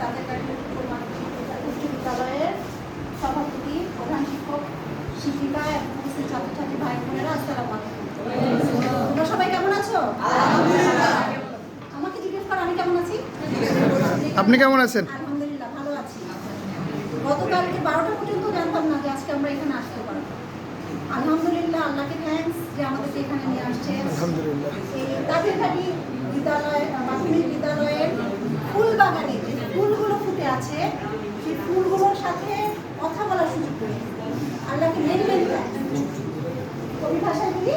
তাদের উচ্চ বিদ্যালয়ের সভাপতি প্রধান শিক্ষক শিক্ষিকা এবং ছাত্রছাত্রী ভাই বোনেরা আসসালামু তোমরা সবাই কেমন আছো? আমাকে জিজ্ঞেস করো আমি কেমন আছি? আপনি কেমন আছেন? আলহামদুলিল্লাহ ভালো আছি। গতকালকে বারোটা পর্যন্ত জানতাম না যে আজকে আমরা এখানে আসতে পারব। আলহামদুলিল্লাহ আল্লাহকে থ্যাঙ্কস যে আমাদেরকে এখানে নিয়ে আসছে। আলহামদুলিল্লাহ। এই তাঁতিরঘাটি বিদ্যালয় মাধ্যমিক বিদ্যালয়ের ফুল বাগানে আছে, সেই ফুলগুলোর সাথে কথা বলার সুযোগ করি আল্লাহকে মেনি মেনি কবি ভাষায় বলি,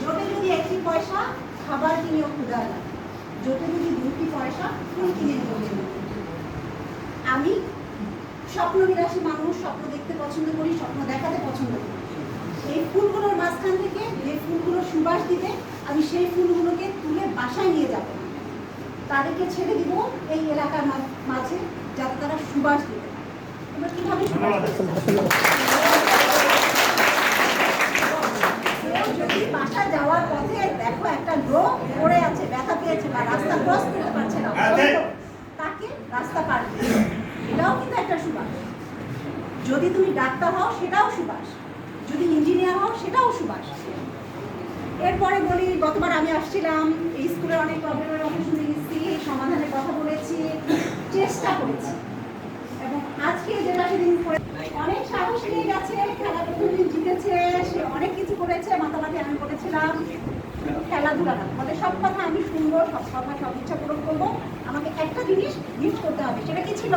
জোটে যদি একটি পয়সা, খাবার কিনেও ক্ষুদা না জোটে যদি দুটি পয়সা, ফুল কিনে আমি স্বপ্ন বিলাসী মানুষ, স্বপ্ন দেখতে পছন্দ করি, স্বপ্ন দেখাতে পছন্দ করি। এই ফুলগুলোর মাঝখান থেকে, যে ফুলগুলো সুবাস দিবে আমি সেই ফুলগুলোকে তুলে বাসায় নিয়ে যাব। তাদেরকে ছেড়ে দিব এই এলাকার যদি বাসা যাওয়ার পথে দেখো একটা লোক পড়ে আছে ব্যথা পেয়েছে বা রাস্তা ক্রস করতে পারছে না তাকে রাস্তা পার এটাও কিন্তু একটা সুবাস যদি তুমি ডাক্তার হও সেটাও সুবাস যদি ইঞ্জিনিয়ার হও সেটাও সুবাস এরপরে বলি, গতবার আমি আসছিলাম, এই স্কুলের অনেক প্রবলেমের কথা শুনে গেছি সমাধানের কথা বলেছি, চেষ্টা করেছি। আজকে যেটা অনেক সাহস নিয়ে গেছে খেলা জিতেছে, সে অনেক কিছু করেছে, মাতামাতি আমি করেছিলাম। তোমাদের সব কথা আমি শুনব, সব ইচ্ছা পূরণ করব। আমাকে একটা জিনিস গিফট করতে হবে, সেটা কি ছিল?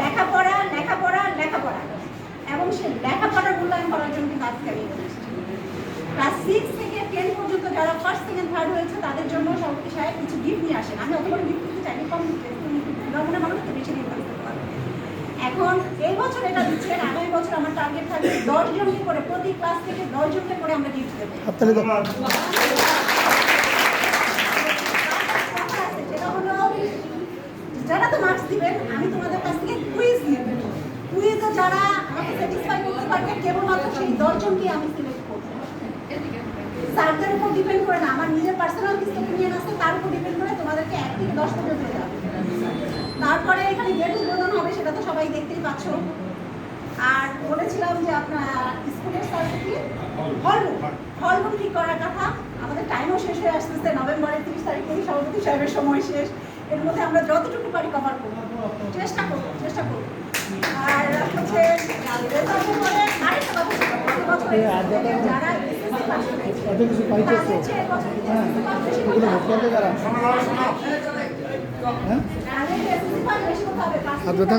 লেখাপড়া লেখাপড়া লেখাপড়া। এবং সে লেখাপড়ার মূল্যায়ন করার জন্য কিন্তু আজকে ক্লাস সিক্স থেকে পর্যন্ত যারা ফার্স্ট সেকেন্ড থার্ড হয়েছে, তাদের জন্য সভাপতি সাহেব কিছু গিফট নিয়ে আসেন। আমি অতগুলো গিফট দিতে চাইনি, কম দিতে মনে মানুষ তো বেশি নিয়ে করতে পারবে এখন এই বছর এটা দিচ্ছেন আগামী বছর আমার টার্গেট থাকবে দশ জনকে করে প্রতি ক্লাস থেকে দশ জনকে করে আমরা গিফট দেবো। যারা তো মার্কস দিবেন আমি তোমাদের কাছ থেকে কুইজ নেব। কুইজে যারা আমাকে স্যাটিসফাই করতে পারবে কেবলমাত্র সেই দশজনকে আমি সিলেক্ট করব। স্যারদের উপর ডিপেন্ড করে না আমার নিজের পার্সোনাল কিছু নিয়ে আসতে তার উপর ডিপেন্ড করে তোমাদেরকে এক থেকে দশ পর্যন্ত যাবে তারপরে এখানে গেট উদ্বোধন হবে সেটা তো সবাই দেখতেই পাচ্ছ। আর বলেছিলাম যে আপনার স্কুলের সার্টিফিকেট হলরুম হলরুম ঠিক করার কথা। আমাদের টাইমও শেষ হয়ে আসতেছে নভেম্বরের তিরিশ তারিখ থেকে সভাপতি সাহেবের সময় শেষ। এর মধ্যে আমরা যতটুকু পারি কভার করব। চেষ্টা করব চেষ্টা করব। আর হচ্ছে যারা এত কিছু পাইতেছো। হ্যাঁ। ভোট করতে। হাত ব্যথা।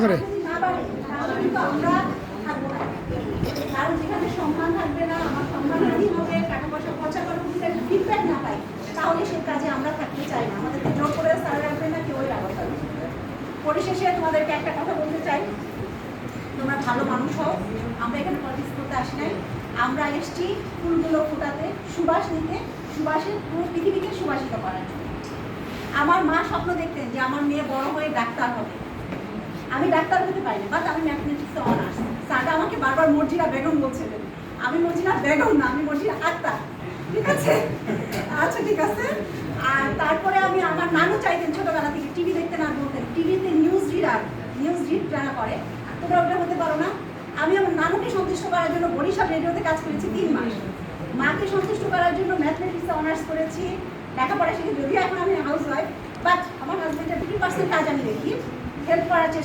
পরিশেষে তোমাদেরকে একটা কথা বলতে চাই তোমরা ভালো মানুষ হও আমরা এখানে পলিটিক্স করতে আসি নাই আমরা এসছি ফুলগুলো ফোটাতে সুবাস নিতে সুবাসের পুরো পৃথিবীকে সুবাসিত করার জন্য আমার মা স্বপ্ন দেখতেন যে আমার মেয়ে বড় হয়ে ডাক্তার হবে। আমি ডাক্তার হতে পারিনি বাট আমি ম্যাথমেটিক্সে অনার্স স্যারটা আমাকে বারবার মর্জিরা বেগম বলছিলেন আমি মর্জিরা বেগম না, আমি মর্জিরা আক্তার। ঠিক আছে? আচ্ছা ঠিক আছে। আর তারপরে আমি, আমার নানু চাইতেন ছোটবেলা থেকে টিভি দেখতে না বলতেন। টিভিতে নিউজ রিডার নিউজ রিড যারা করে তোমরা ওটা হতে পারো না। আমি আমার নানুকে সন্তুষ্ট করার জন্য বরিশাল রেডিওতে কাজ করেছি তিন মাস। মাকে সন্তুষ্ট করার জন্য ম্যাথমেটিক্সে অনার্স করেছি। লেখাপড়া শিখি যদিও এখন আমি হাউস ওয়াইফ বাট আমার হাজব্যান্ডের ফিফটি পার্সেন্ট কাজ আমি দেখি। হেল্প করার